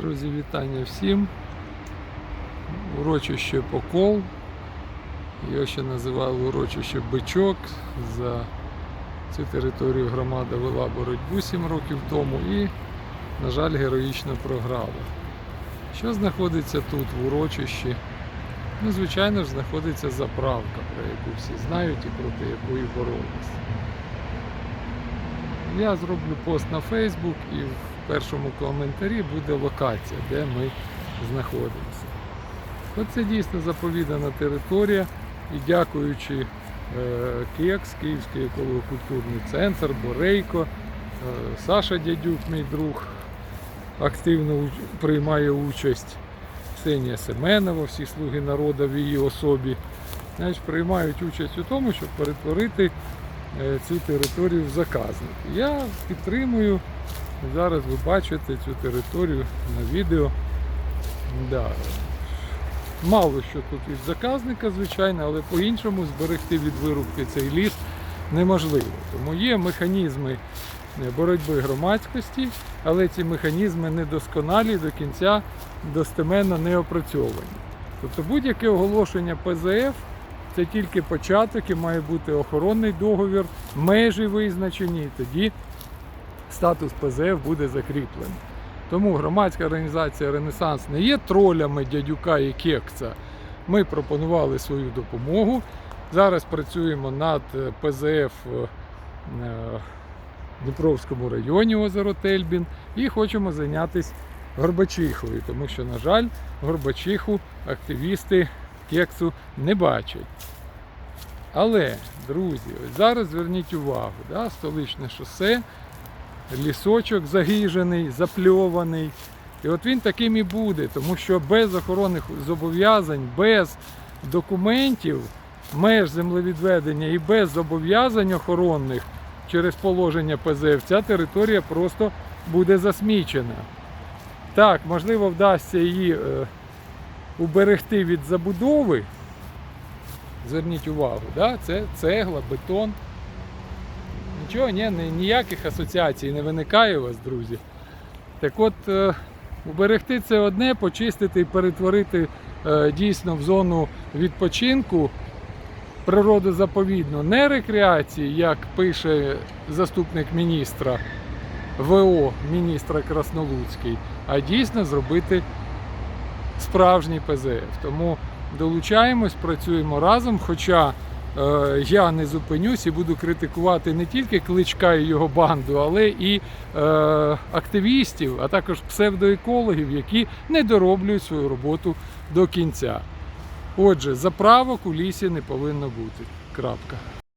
Друзі, вітання всім. Урочище Покол. Його ще називали урочище Бичок. За цю територію громада вела боротьбу 7 років тому і, на жаль, героїчно програла. Що знаходиться тут в урочищі? Ну, звичайно ж, знаходиться заправка, про яку всі знають і проти якої боролись. Я зроблю пост на Facebook і в першому коментарі буде локація, де ми знаходимося. Оце дійсно заповідана територія і дякуючи е, КЕКС, Київський еколого-культурний центр, Борейко, е, Саша Дядюк, мій друг, активно приймає участь. Ксенія Семенова, всі слуги народу в її особі, знаєш, приймають участь у тому, щоб перетворити е, цю територію в заказник. Я підтримую. Зараз ви бачите цю територію на відео. Да. Мало що тут від заказника, звичайно, але по-іншому зберегти від вирубки цей ліс неможливо. Тому є механізми е, боротьби громадськості, але ці механізми недосконалі до кінця достеменно не опрацьовані. Тобто будь-яке оголошення ПЗФ це тільки початок і має бути охоронний договір, межі визначені, і тоді статус ПЗФ буде закріплений. Тому громадська організація Ренесанс не є тролями дядюка і кекца. Ми пропонували свою допомогу. Зараз працюємо над е, ПЗФ е, в Дніпровському районі озеро Тельбін і хочемо зайнятися Горбачихою, тому що, на жаль, Горбачиху активісти кексу не бачать. Але, друзі, ось зараз зверніть увагу, да, столичне шосе, лісочок загіжений, запльований. І от він таким і буде, тому що без охоронних зобов'язань, без документів, меж землевідведення і без зобов'язань охоронних через положення ПЗФ, ця територія просто буде засмічена. Так, можливо, вдасться її е, уберегти від забудови. Зверніть увагу, да? це цегла, бетон. Нічого, ні, ні- ніяких асоціацій не виникає у вас, друзі. Так от, е, уберегти це одне, почистити і перетворити е, дійсно в зону відпочинку природозаповідну, не рекреації, як пише заступник міністра ВО міністра Краснолуцький, а дійсно зробити справжній ПЗФ. Тому долучаємось, працюємо разом. Хоча я не зупинюсь і буду критикувати не тільки кличка і його банду, але і е, активістів, а також псевдоекологів, які не дороблюють свою роботу до кінця. Отже, заправок у лісі не повинно бути. Крапка.